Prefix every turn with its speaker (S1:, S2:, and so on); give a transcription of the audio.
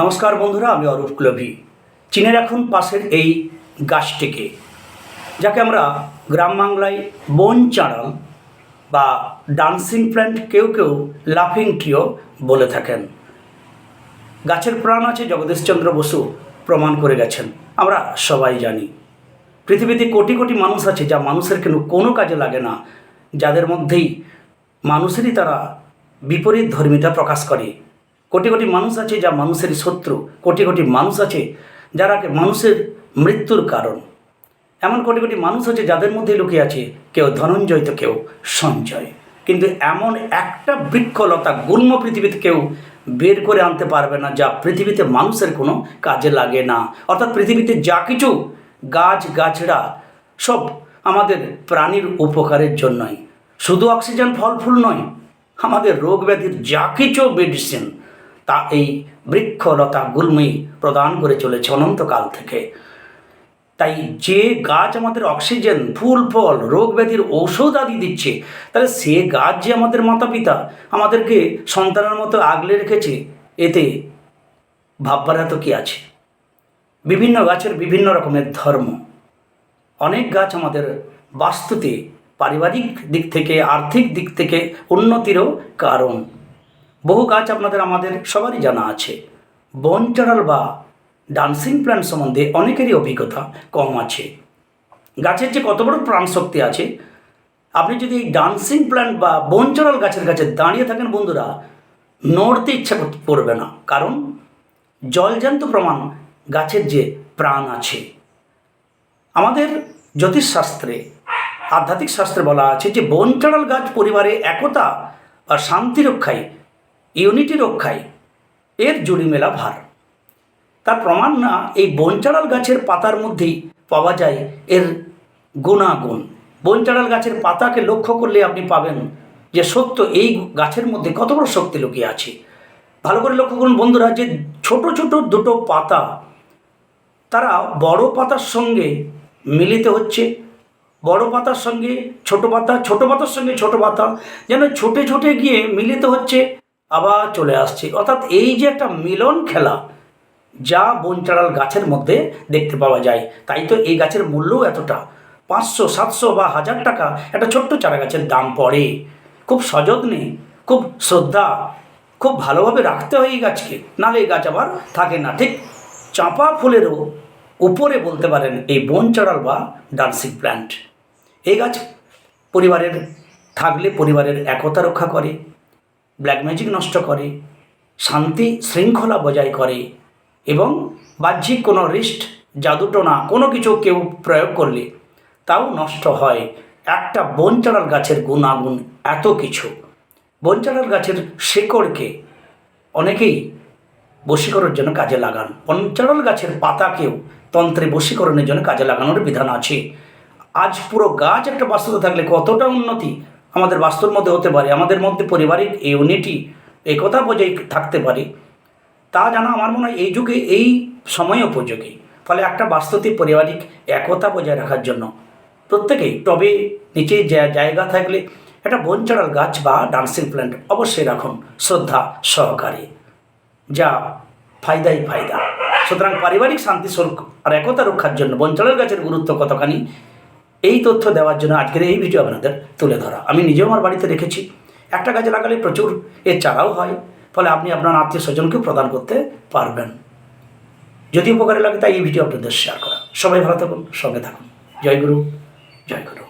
S1: নমস্কার বন্ধুরা, আমি অরূপ কুলভি চীনের এখন পাশের এই গাছটিকে, যাকে আমরা গ্রাম বাংলায় বন চাঁড়াল বা ডান্সিং প্ল্যান্ট কেউ কেউ লাফিং ট্রিও বলে থাকেন। গাছের প্রাণ আছে জগদীশচন্দ্র বসু প্রমাণ করে গেছেন, আমরা সবাই জানি। পৃথিবীতে কোটি কোটি মানুষ আছে, যা মানুষের কেন কোনো কাজে লাগে না, যাদের মধ্যেই মানুষেরই তারা বিপরীত ধর্মিতা প্রকাশ করে। কোটি কোটি মানুষ আছে যা মানুষেরই শত্রু। কোটি কোটি মানুষ আছে যারা মানুষের মৃত্যুর কারণ। এমন কোটি কোটি মানুষ আছে যাদের মধ্যে লুকিয়ে আছে কেউ ধনঞ্জয় তো কেউ সঞ্জয়। কিন্তু এমন একটা বৃক্ষলতা গুল্ম পৃথিবীতে কেউ বের করে আনতে পারবে না যা পৃথিবীতে মানুষের কোনো কাজে লাগে না। অর্থাৎ পৃথিবীতে যা কিছু গাছ, গাছড়া সব আমাদের প্রাণীর উপকারের জন্যই। শুধু অক্সিজেন ফল, ফুল নয়, আমাদের রোগ ব্যাধির যা কিছু মেডিসিন তা এই বৃক্ষলতা গুল্মেই প্রদান করে চলেছে অনন্তকাল থেকে। তাই যে গাছ আমাদের অক্সিজেন, ফুল, ফল, রোগ ব্যাধির ঔষধ আদি দিচ্ছে, তাহলে সে গাছ যে আমাদের মাতা পিতা আমাদেরকে সন্তানের মতো আগলে রেখেছে, এতে ভাববার এত কি আছে? বিভিন্ন গাছের বিভিন্ন রকমের ধর্ম। অনেক গাছ আমাদের বাস্তুতে পারিবারিক দিক থেকে, আর্থিক দিক থেকে উন্নতিরও কারণ। বহু গাছ আপনাদের, আমাদের সবারই জানা আছে। বন চাড়াল বা ডান্সিং প্ল্যান্ট সম্বন্ধে অনেকেরই অভিজ্ঞতা কম আছে। গাছের যে কত বড় প্রাণশক্তি আছে, আপনি যদি ডান্সিং প্ল্যান্ট বা বন চাড়াল গাছের কাছে দাঁড়িয়ে থাকেন বন্ধুরা, নড়তে ইচ্ছা করবে না। কারণ জলজান্ত প্রমাণ গাছের যে প্রাণ আছে। আমাদের জ্যোতিষশাস্ত্রে, আধ্যাত্মিক শাস্ত্রে বলা আছে যে বন চাড়াল গাছ পরিবারে একতা বা শান্তি রক্ষায় ইউনিটি রক্ষায় এর জুড়ি মেলা ভার। তার প্রমাণ না, এই বনচাড়াল গাছের পাতার মধ্যেই পাওয়া যায় এর গুণাগুণ। বনচাড়াল গাছের পাতাকে লক্ষ্য করলে আপনি পাবেন যে সত্য, এই গাছের মধ্যে কত বড় শক্তি লুকিয়ে আছে। ভালো করে লক্ষ্য করুন বন্ধুরা, যে ছোট ছোট দুটো পাতা, তারা বড় পাতার সঙ্গে মিলিত হচ্ছে। বড় পাতার সঙ্গে ছোট পাতা, ছোট পাতার সঙ্গে ছোট পাতা, যেন ছোটে ছোটে গিয়ে মিলিত হচ্ছে। আবার চলে আসছে। অর্থাৎ এই যে একটা মিলন খেলা, যা বনচাড়াল গাছের মধ্যে দেখতে পাওয়া যায়, তাই তো এই গাছের মূল্যও এতটা। পাঁচশো, সাতশো বা হাজার টাকা একটা ছোট্ট চারা গাছের দাম পড়ে। খুব সযত্নে, খুব শ্রদ্ধা, খুব ভালোভাবে রাখতে হয় এই গাছকে, নাহলে এই গাছ আবার থাকে না। ঠিক চাঁপা ফুলেরও উপরে বলতে পারেন এই বন চড়াল বা ডান্সিং প্ল্যান্ট। এই গাছ পরিবারের, থাকলে পরিবারের একতা রক্ষা করে। ব্ল্যাক ম্যাজিক নষ্ট করে, শান্তি শৃঙ্খলা বজায় করে এবং বাহ্যিক কোনো রিস্ট জাদুটোনা কোনো কিছু কেউ প্রয়োগ করলে তাও নষ্ট হয়। একটা বনচাড়াল গাছের গুণাগুণ এত কিছু। বনচাড়াল গাছের শেকড়কে অনেকেই বশীকরণের জন্য কাজে লাগান। বনচাড়াল গাছের পাতাকেও তন্ত্রে বশীকরণের জন্য কাজে লাগানোর বিধান আছে। আজ পুরো গাছ একটা বাস্তুতে থাকলে কতটা উন্নতি আমাদের বাস্তুর মধ্যে হতে পারে, আমাদের মধ্যে পারিবারিক ইউনিটি একতা বজায় থাকতে পারে, তা জানা আমার মনে হয় এই যুগে, এই সময় উপযোগী। ফলে একটা বাস্তুতে পারিবারিক একতা বজায় রাখার জন্য প্রত্যেকেই টবে, নিচে জায়গা থাকলে একটা বনচড়াল গাছ বা ডান্সিং প্ল্যান্ট অবশ্যই রাখুন, শ্রদ্ধা সহকারে। যা ফায়দাই ফায়দা। সুতরাং পারিবারিক শান্তি আর একতা রক্ষার জন্য বনচড়াল গাছের গুরুত্ব কতখানি এই তথ্য দেওয়ার জন্য আজকের এই ভিডিও আপনাদের তুলে ধরা। আমি নিজেও আমার বাড়িতে রেখেছি। একটা গাছ লাগালে প্রচুর, এর চারাও হয়। ফলে আপনি আপনার আত্মীয় স্বজনকেও প্রদান করতে পারবেন। যদি উপকারে লাগে তাই এই ভিডিও আপনাদের শেয়ার করা। সবাই ভালো থাকুন, সঙ্গে থাকুন। জয় গুরু জয় গুরু।